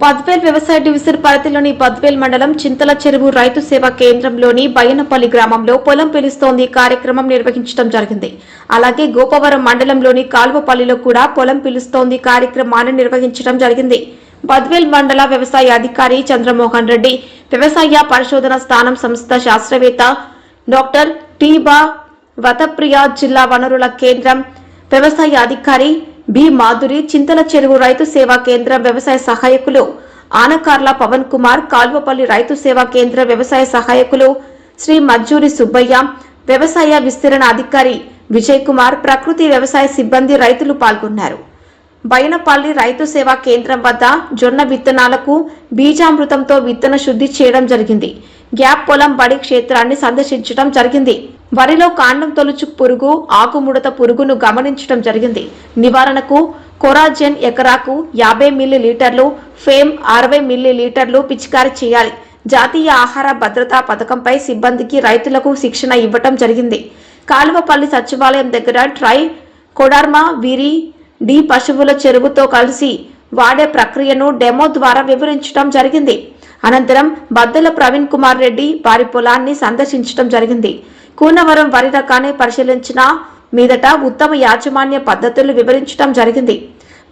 బద్వేల్ వ్యవసాయ డివిజన్ పరిధిలోని బద్వేల్ మండలం చింతల చెరువు రైతు సేవా కేంద్రంలోని బయ్యనపల్లి గ్రామంలో పొలం పిలుస్తోంది. కార్యక్రమం నిర్వహించడం జరిగింది. అలాగే గోపవరం మండలంలోని కాల్వపల్లిలో కూడా పొలం పిలుస్తోంది. కార్యక్రమాన్ని నిర్వహించడం జరిగింది. బద్వేల్ మండల వ్యవసాయ అధికారి చంద్రమోహన్ రెడ్డి వ్యవసాయ పరిశోధన స్థానం సంస్థ శాస్త్రవేత్త డాక్టర్ టీబా వతప్రియ జిల్లా వనరుల కేంద్రం వ్యవసాయ అధికారి బి. మాధురి చింతల చెరువు రైతు సేవా కేంద్రం వ్యవసాయ సహాయకులు. ఆనకార్ల పవన్ కుమార్ కాల్వపల్లి రైతు సేవా కేంద్ర వ్యవసాయ సహాయకులు. శ్రీ మజ్జూరి సుబ్బయ్య వ్యవసాయ విస్తరణ అధికారి విజయ్ కుమార్ ప్రకృతి వ్యవసాయ సిబ్బంది రైతులు పాల్గొన్నారు. బైనపల్లి రైతు సేవా కేంద్రం వద్ద జొన్న విత్తనాలకు బీజామృతంతో విత్తన శుద్ధి చేయడం జరిగింది. గ్యాప్ పొలం బడి క్షేత్రాన్ని సందర్శించడం జరిగింది. వరిలో కాండం తొలుచు పురుగు ఆకుముడత పురుగును గమనించడం జరిగింది. నివారణకు కొరాజెన్ ఎకరాకు యాభై మిల్లీ లీటర్లు ఫేమ్ అరవై మిల్లీ లీటర్లు పిచికారీ చేయాలి. జాతీయ ఆహార భద్రతా పథకంపై సిబ్బందికి రైతులకు శిక్షణ ఇవ్వటం జరిగింది. కాలువపల్లి సచివాలయం దగ్గర ట్రై కొడార్మా విరి డి పశువుల చెరువుతో కలిసి వాడే ప్రక్రియను డెమో ద్వారా వివరించడం జరిగింది. అనంతరం బద్దల ప్రవీణ్ కుమార్ రెడ్డి వారి పొలాన్ని సందర్శించడం జరిగింది. కూనవరం వరి రకాన్ని పరిశీలించిన మీదట ఉత్తమ యాజమాన్య పద్ధతులు వివరించడం జరిగింది.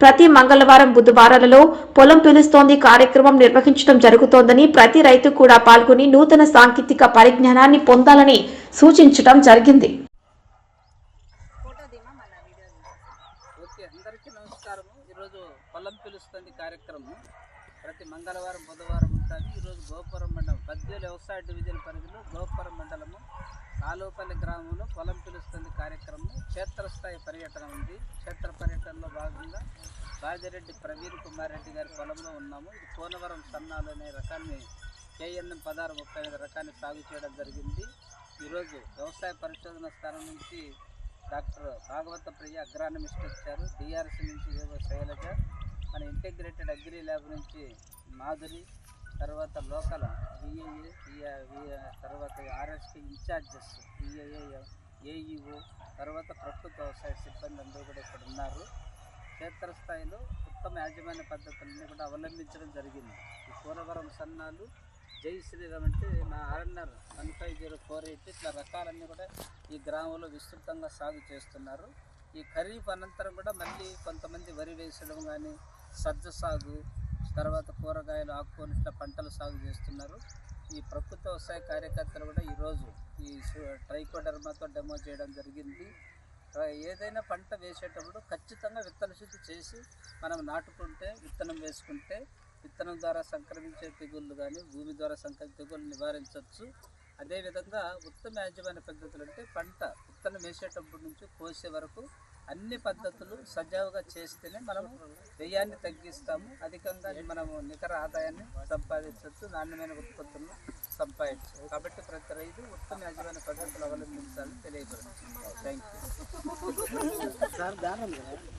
ప్రతి మంగళవారం బుధవారాలలో పొలం పిలుస్తోంది కార్యక్రమం నిర్వహించడం జరుగుతోందని ప్రతి రైతు కూడా పాల్గొని నూతన సాంకేతిక పరిజ్ఞానాన్ని పొందాలని సూచించడం జరిగింది. పొలం పిలుస్తుంది కార్యక్రమం. ప్రతి మంగళవారం బుధవారం ఉంటుంది. ఈరోజు గోపురం మండలం బద్వేలు వ్యవసాయ డివిజన్ పరిధిలో గోపురం మండలము. కాలువపల్లి గ్రామంలో పొలం పిలుస్తుంది కార్యక్రమం. క్షేత్రస్థాయి పర్యటన ఉంది. క్షేత్ర పర్యటనలో భాగంగా బాజిరెడ్డి ప్రవీణ్ కుమార్ రెడ్డి గారి పొలంలో ఉన్నాము. ఇది కోనవరం సన్నాలు అనే రకాన్ని కేఎన్ఎం పదహారు ముప్పై ఐదు రకాన్ని సాగు చేయడం జరిగింది. ఈరోజు వ్యవసాయ పరిశోధన స్థానం నుంచి డాక్టర్ భాగవత ప్రియ అగ్రానమిస్ట్ వచ్చారు. డిఆర్సీ నుంచి ఏవో శైలజ. మన ఇంటిగ్రేటెడ్ అగ్రి ల్యాబ్ నుంచి మాధురి. తర్వాత లోకల్ విఏఏ తర్వాత ఆర్ఎస్కి ఇన్ఛార్జెస్ విఏఏ ఏఈఓ తర్వాత ప్రకృతి వ్యవసాయ సిబ్బంది అందరూ కూడా ఇక్కడ ఉన్నారు. క్షేత్రస్థాయిలో ఉత్తమ యాజమాన్య పద్ధతులన్నీ కూడా అవలంబించడం జరిగింది. ఈ కూరవరం సన్నాలు జై శ్రీరామ్ అంటే నా RNR one five zero four eight ఇట్లా రకాలన్నీ కూడా ఈ గ్రామంలో విస్తృతంగా సాగు చేస్తున్నారు. ఈ ఖరీఫ్ అనంతరం కూడా మళ్ళీ కొంతమంది వరి వేసడం కానీ సజ్జ సాగు తర్వాత కూరగాయలు ఆకుకూరలు ఇట్లా పంటలు సాగు చేస్తున్నారు. ఈ ప్రకృతి వ్యవసాయ కార్యకర్తలు కూడా ఈరోజు ఈ ట్రైకోడర్మాతో డెమో చేయడం జరిగింది. ఏదైనా పంట వేసేటప్పుడు ఖచ్చితంగా విత్తన శుద్ధి చేసి మనం నాటుకుంటే విత్తనం వేసుకుంటే విత్తనం ద్వారా సంక్రమించే తెగుళ్ళు కానీ భూమి ద్వారా సంక్రమించే తెగుళ్ళు నివారించవచ్చు. అదేవిధంగా ఉత్తమ యాజమాన్య పద్ధతులు అంటే పంట విత్తనం వేసేటప్పటి నుంచి కోసే వరకు అన్ని పద్ధతులు సజావుగా చేస్తేనే మనము వ్యయాన్ని తగ్గిస్తాము. అధికంగా మనము నికర ఆదాయాన్ని సంపాదించవచ్చు నాణ్యమైన ఉత్పత్తులను సంపాదించవచ్చు కాబట్టి ప్రతి రైతు ఉత్తమ యాజమాన్య పద్ధతులు అవలంబించాలని తెలియజేస్తుంది థ్యాంక్ యూ